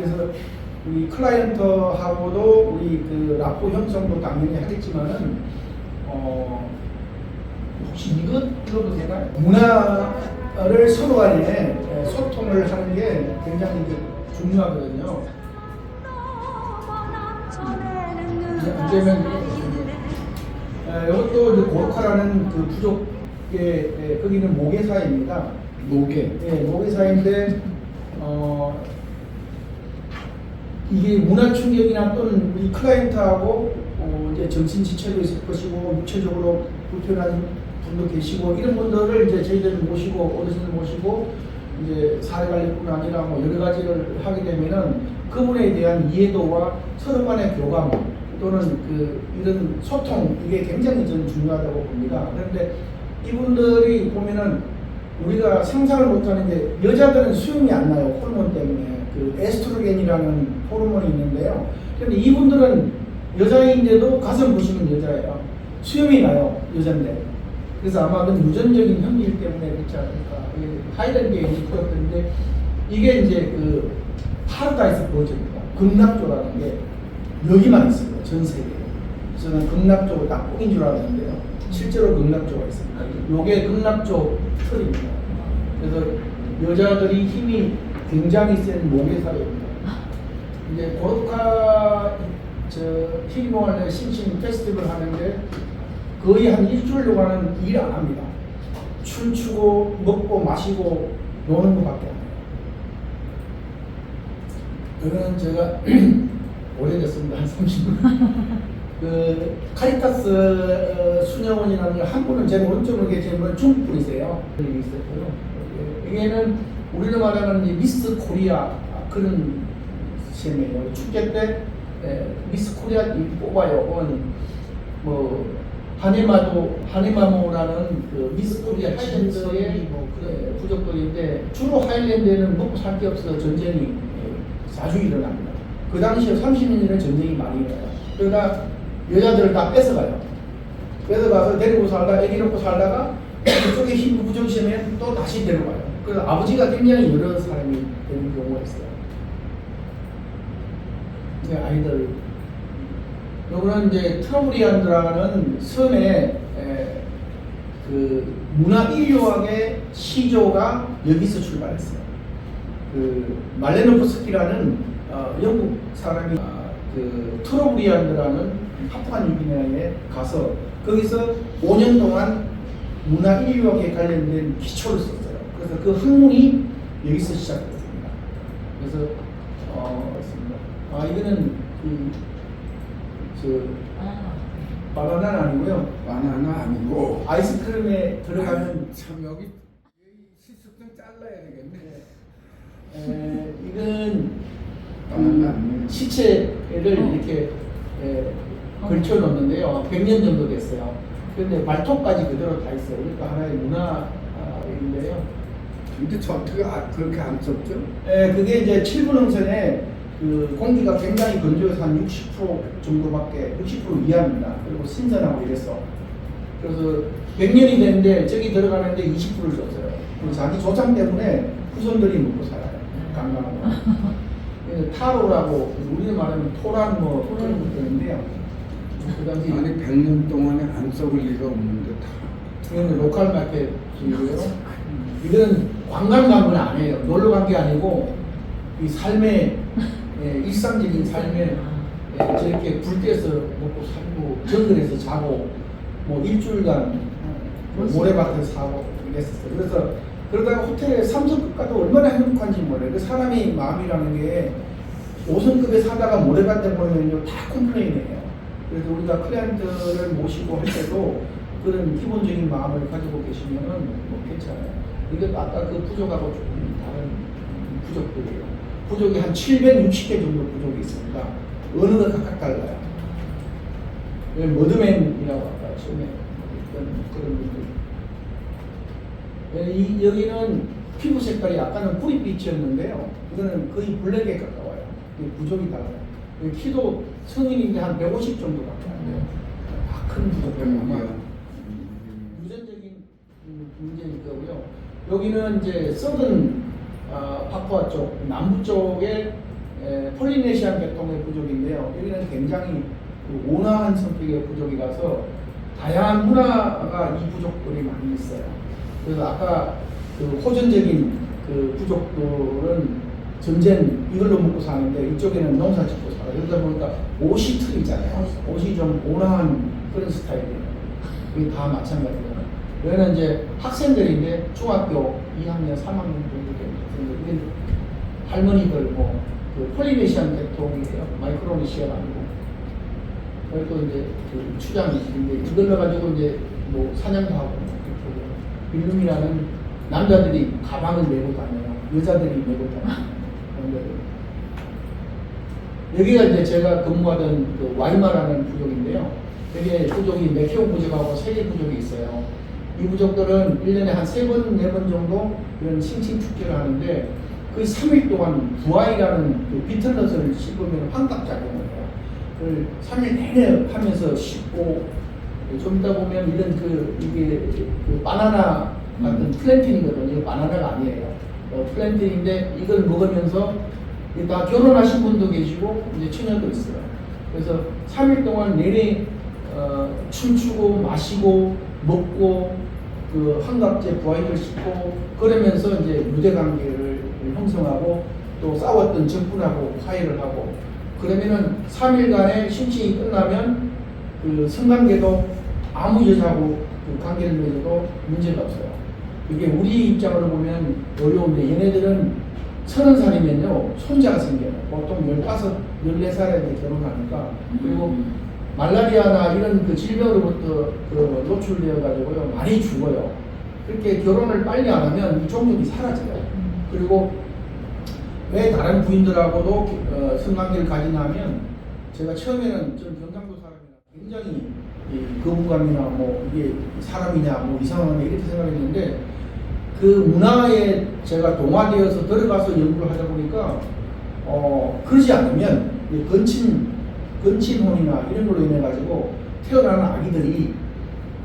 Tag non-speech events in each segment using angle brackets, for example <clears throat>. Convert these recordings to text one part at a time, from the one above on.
그래서 우리 클라이언트하고도 우리 그 라포 형성도 당연히 하겠지만은 어 혹시 이것 들어도 되나요? 문화를 서로 간에 소통을 하는 게 굉장히 중요하거든요. 이제는 에, 이것도 이제 고르카라는 그 부족의 에, 거기는 모계사입니다. 목에 예, 모계사인데 어 이게 문화 충격이나 또는 우리 클라이언트하고 어, 이제 정신 지체도 있을 것이고 육체적으로 불편한 분도 계시고 이런 분들을 이제 저희들 모시고 어르신을 모시고 이제 사회관리뿐 아니라 뭐 여러 가지를 하게 되면은 그분에 대한 이해도와 서로 간의 교감 또는 그 이런 소통 이게 굉장히 저는 중요하다고 봅니다. 그런데 이분들이 보면은 우리가 상상을 못하는 게 여자들은 수염이 안 나요 호르몬 때문에 그 에스트로겐이라는 호르몬이 있는데요. 그런데 이분들은 여자인데도 가슴 보시면 여자예요. 수염이 나요 여잔데. 그래서 아마 그 유전적인 현미일 때문에 그렇지 않을까. 이제 그렇던데 이게 이제 그 파라다이스 버전입니다. 극락조라는 게 여기만 있어요 전 세계에. 저는 극락조가 딱 뽕인 줄 알았는데요. 실제로 극락조가 있습니다. 요게 극락조 틀입니다. 그래서 여자들이 힘이 굉장히 센 모계사입니다. 이제 고르카 저 힐링할 신신 페스티벌 하는데 거의 한 일주일 동안은 일 안 합니다. 춤추고 먹고 마시고 노는 것밖에 안 해요. 그거는 제가 <clears throat> 오래됐습니다. 한 30년. 그 카리타스 어, 수녀원이라는 게한 분은 제 오른쪽으로 계신 분은 중국 분이세요. 여기 있었고요. 이게는 우리로 말하는 이 미스 코리아 그런 시험이에요. 축제 때 에, 미스 코리아 이 뽑아요. 혹은 뭐 하네마도 하네마모라는 그 미스 코리아 하이랜드의 뭐 그런 부족들인데 주로 하이랜드에는 먹고 살 게 없어서 전쟁이 예, 자주 일어납니다. 그 당시에 30년 전에 전쟁이 많이 일어나요. 그러다 여자들을 다 뺏어가요. 뺏어가서 데리고 살다가 애기 놓고 살다가 그쪽에 힘 부정시면 또 다시 데려가요. 그래서 아버지가 굉장히 여러 사람이 되는 경우가 있어요. 네, 아이들 요거는 이제 트러블리안드라는 섬의 에, 그 문화 인류학의 시조가 여기서 출발했어요. 그 말레노프스키라는 어, 영국 사람이 어, 그 트러블리안드라는 파푸아 뉴기니아에 가서 거기서 5년 동안 문화 인류학에 관련된 기초를 썼어요. 그래서 그 학문이 여기서 시작됐습니다. 그래서 어, 있습니다. 아 이거는 그저 바나나는 아니고요. 바나나 아니고 아이스크림에 들어가는 참 여기 시습 좀 잘라야 되겠네. 에, 이건 바나나 음. 시체를 이렇게 에, 걸쳐 놓는데요. 100년 정도 됐어요. 그런데 발톱까지 그대로 다 있어요. 그러니까 하나의 문화인데요. 근데 저 어떻게 아, 그렇게 안 썼죠? 에, 그게 이제 7분 홍선에 그 공기가 굉장히 건조해서 한 60% 정도밖에 60% 이하입니다. 그리고 신선하고 이래서 그래서 100년이 됐는데 저기 들어가는데 20%를 줬어요. 그리고 자기 조상 때문에 후손들이 먹고 살아요. <laughs> 그래서 타로라고 우리는 말하면 토란 뭐 그런 것들인데요. 그 당시 아니 100년 동안에 안 썩을 리가 없는데 다. 이거는 로컬 마켓이고요. 이거는 관광 간건 아니에요. 놀러 간 게 아니고 이 삶의 <laughs> 예, 일상적인 삶에 예, 저렇게 불 떼서 먹고 살고 정글에서 자고 뭐 일주일간 뭐 모래밭에서 사고 이랬었어요. 그래서 그러다가 호텔에 3성급 가도 얼마나 행복한지 몰라요. 그 사람이 마음이라는 게 5성급에 사다가 모래밭에 보내면요 다 컴플레인이에요. 그래서 우리가 클리언트를 모시고 할 때도 그런 기본적인 마음을 가지고 계시면은 뭐 괜찮아요. 이게 아까 그 부족하고 조금 다른 부족들이에요. 부족이 한 760개 정도 부족이 있습니다. 어느 것 각각 달라요. 예, 머드맨이라고 아까 처음에 했던 그런 분들. 예, 이, 여기는 피부 색깔이 아까는 뿌리빛이었는데요. 이거는 거의 블랙에 가까워요. 부족이 달라요. 이 키도 성인인데 한 150 정도밖에 안 돼요. 다큰 부족이에요. 여기는 이제 서든 아, 파푸아 쪽 남부 쪽에 에, 폴리네시안 계통의 부족인데요. 여기는 굉장히 그 온화한 성격의 부족이라서 다양한 문화가 이 부족들이 많이 있어요. 그래서 아까 그 호전적인 그 부족들은 전쟁 이걸로 먹고 사는데 이쪽에는 농사 짓고 살아요. 그러다 보니까 옷이 틀리잖아요. 옷이 좀 온화한 그런 스타일이에요. 이게 다 마찬가지예요. 여기는 이제 학생들인데 중학교 2학년, 3학년 정도 되는 학생들. 할머니들 뭐, 그 폴리네시안 계통이에요. 마이크로네시아가 아니고. 그리고 이제 그 추장이신데 이걸로 가지고 이제 뭐 사냥도 하고 이렇게 빌룸이라는 남자들이 가방을 메고 다녀요. 여자들이 메고 다녀요. 여기가 이제 제가 근무하던 그 와이마라는 부족인데요. 여기에 부족이 메키오 부족하고 세개 부족이 있어요. 이 부족들은 1년에 한세 번, 네번 정도 이런 싱싱 축제를 하는데 그 3일 동안 부하이라는 그 비틀넛을 씹으면 환각작용을 해요. 그걸 3일 내내 하면서 씹고 좀 이따 보면 이런 그 이게 그 바나나 같은 플랜틴이거든요. 바나나가 아니에요. 어, 플랜틴인데 이걸 먹으면서 다 결혼하신 분도 계시고 이제 처녀도 있어요. 그래서 3일 동안 내내 어, 춤추고 마시고 먹고 그 환갑제 부하이를 씹고 그러면서 이제 유대 관계를 형성하고 또 싸웠던 적군하고 화해를 하고 그러면은 3일간의 심층이 끝나면 그 성관계도 아무 여자하고 그 관계를 맺어도 문제가 없어요. 이게 우리 입장으로 보면 어려운데 얘네들은 서른 살이면요 손자가 생겨요. 보통 15, 14살에 결혼하니까 그리고 말라리아나 이런 그 질병으로부터 그 노출되어 가지고요 많이 죽어요. 그렇게 결혼을 빨리 안 하면 이 종족이 사라져요. 그리고 왜 다른 부인들하고도 어, 성관계를 가지냐면 제가 처음에는 좀 경상도 사람이라 굉장히 이 거부감이나 뭐 이게 사람이냐 뭐 이상하냐 이렇게 생각했는데 그 문화에 제가 동화되어서 들어가서 연구를 하다 보니까 어 그러지 않으면 이 건친 건친혼이나 이런 걸로 인해 가지고 태어나는 아기들이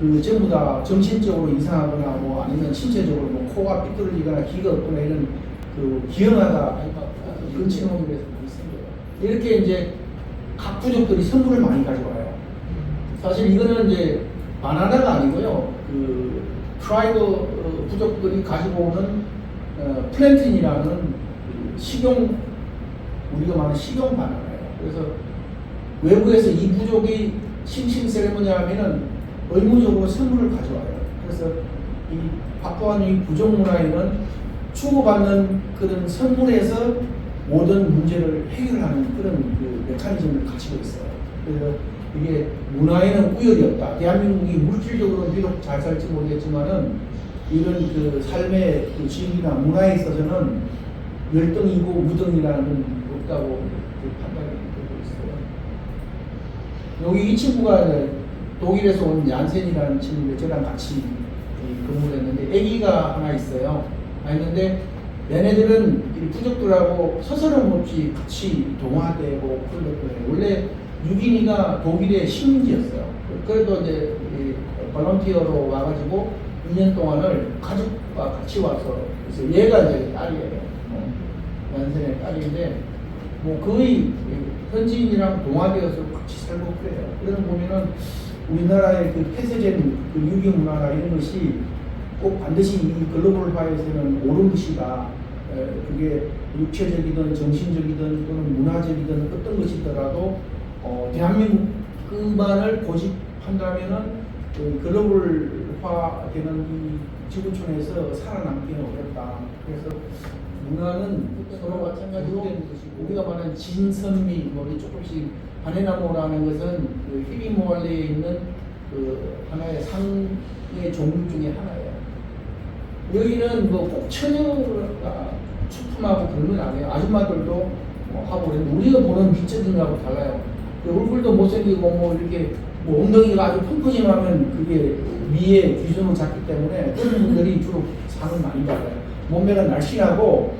그 전부 다 정신적으로 이상하거나 뭐 아니면 신체적으로 뭐 코가 삐뚤어지거나 귀가 없거나 이런 그 기형아가 근친혼으로 해서 많이 생겨요. 이렇게 이제 각 부족들이 선물을 많이 가져와요. 사실 이거는 이제 바나나가 아니고요. 그 트라이브 어, 부족들이 가지고 오는 어, 플랜틴이라는 그 식용 우리가 말하는 식용 바나나예요. 그래서 외부에서 이 부족이 싱싱 세레모니 하면은 의무적으로 선물을 가져와요. 그래서 이 파푸아뉴 부족 문화에는 주고받는 그런 선물에서 모든 문제를 해결하는 그런 그 메커니즘을 가지고 있어요. 그래서 이게 문화에는 우열이 없다. 대한민국이 물질적으로 비록 잘 살지 모르겠지만은 이런 그 삶의 그 질이나 문화에 있어서는 열등이고 무등이라는 없다고 있어요. 여기 이 친구가 독일에서 온 얀센이라는 친구인데 저랑 같이 이 근무를 했는데 아기가 하나 있어요. 아 있는데 얘네들은 이 부족들하고 서서름 없이 같이 동화되고 그러거든요. 원래 유기니가 독일의 식민지였어요. 그래도 이제 이 볼런티어로 와가지고 2년 동안을 가족과 같이 와서 그래서 얘가 이제 딸이에요. 어, 연생의 딸인데 뭐 거의 현지인이랑 동화되어서 같이 살고 그래요. 그래서 보면은 우리나라의 그 폐쇄된 그 유기 문화나 이런 것이 꼭 반드시 이 글로벌화에서는 옳은 것이다. 에, 그게 육체적이든 정신적이든 또는 문화적이든 어떤 것이더라도 어, 대한민국만을 고집한다면은 그 글로벌화되는 이 지구촌에서 살아남기는 어렵다. 그래서 문화는 서로 마찬가지로 우리가 말하는 진선미 뭐 이게 조금씩 바네나무라는 것은 그 히비모알레에 있는 그 하나의 상의 종류 중에 하나예요. 여기는 뭐꼭 처녀가出품하고 그런 건 아니에요. 아줌마들도 뭐 하고 그랬는데 우리가 보는 미적인 거하고 달라요. 그 얼굴도 못생기고 뭐 이렇게 뭐 엉덩이가 아주 펑퍼짐하면 그게 미의 기준을 잡기 때문에 그런 분들이 주로 상을 많이 받아요. 몸매가 날씬하고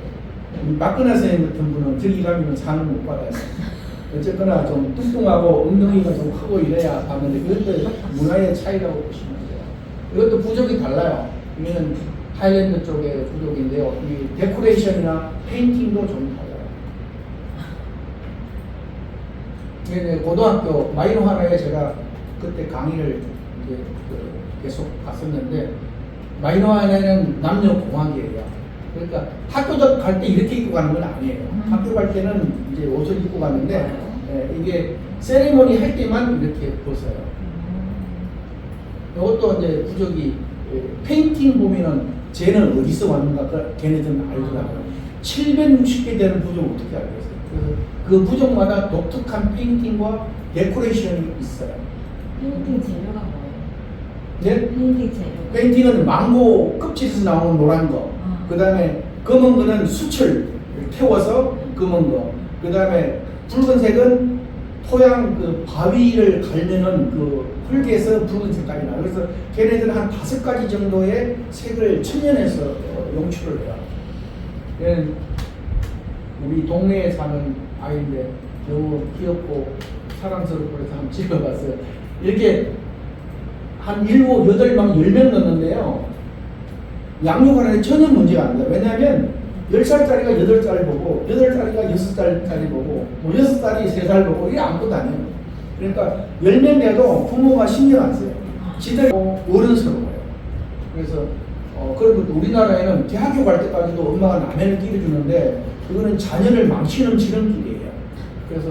박근혜 선생님 같은 분은 가면 상을 못 받아요. 어쨌거나 좀 뚱뚱하고 엉덩이가 좀 크고 이래야 받는데 그것도 문화의 차이라고 보시면 돼요. 이것도 부족이 달라요. 이거는 하일랜드 쪽의 부족인데요. 이 데코레이션이나 페인팅도 좀 달라요. 이제 고등학교 마이너 하나에 제가 그때 강의를 이제 그 계속 갔었는데 마이너 하나는 남녀 공학이에요. 그러니까 학교 갈 때 이렇게 입고 가는 건 아니에요. 음. 학교 갈 때는 이제 옷을 입고 가는데 예, 이게 세리머니 할 때만 이렇게 벗어요. 이것도 이제 부족이 예, 페인팅 보면은 쟤는 어디서 왔는가 그 걔네들은 알더라고요. 760개 되는 부족을 어떻게 알겠어요? 그래서 그 부족마다 독특한 페인팅과 데코레이션이 있어요. 페인팅 재료가 뭐예요? 네? 페인팅 재료. 페인팅은 망고 껍질에서 나오는 노란 거. 아. 그 다음에 검은 거는 수철 태워서 검은 거. 그 다음에 붉은색은 토양 그 바위를 갈면은 그 흙에서 붉은 색깔이 나. 그래서 걔네들은 한 다섯 가지 정도의 색을 천연해서 어, 용출을 해요. 얘는 우리 동네에 사는 아이인데 너무 귀엽고 사랑스럽고 그래서 한번 찍어봤어요. 이렇게 한 일곱, 여덟 명, 열명 넣는데요. 양육하는데 전혀 문제가 안 돼요. 왜냐하면 10살짜리가 8살 보고, 8살이가 6살짜리 보고, 뭐 6살이 3살 보고, 이게 아무것도 아니에요. 그러니까 10명 돼도 부모가 신경 안 써요. 지들 어른스러워요. 그래서, 어, 그리고 또 우리나라에는 대학교 갈 때까지도 엄마가 라면을 끼워주는데, 그거는 자녀를 망치는 지름길이에요. 그래서,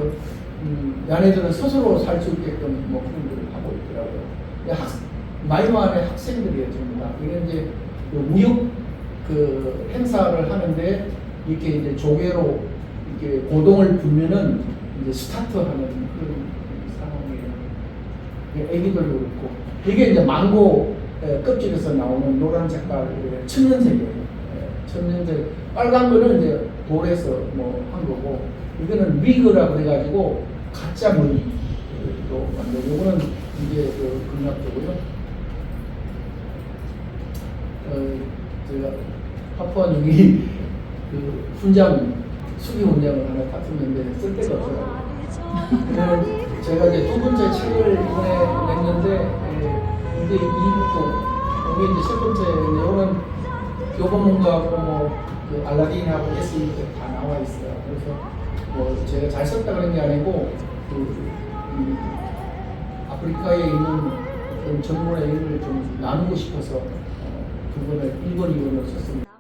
음, 야네들은 스스로 살 수 있게끔 뭐 마이너 안에 학생들이에요, 전부 다. 이게 이제 그 무역 그 행사를 하는데 이렇게 이제 조개로 이렇게 고동을 불면은 이제 스타트하는 그런 상황이에요. 이게 애기들도 그렇고 이게 이제 망고 에, 껍질에서 나오는 노란 색깔 에, 천연색이에요. 에, 천연색 빨간 거는 이제 돌에서 뭐 한 거고 이거는 위그라 그래가지고 가짜 머리로 만들고 이거는 이제 그 금락도고요. 어, 제가 파푸아뉴기 <laughs> 그 훈장 수기 훈장을 하나 다투는데 쓸 데가 없어요. 그래서 제가 이제 두 번째 책을 이번에 냈는데 에, 이게 2부고 이게 이제 세 번째 내용은 교보문고하고 뭐 그 알라딘하고 에스 이렇게 다 나와 있어요. 그래서 뭐 제가 잘 썼다 그런 게 아니고 그 이, 아프리카에 있는 그런 전문의 일을 좀 나누고 싶어서 어, 두 번을 1번, 2번을 썼습니다.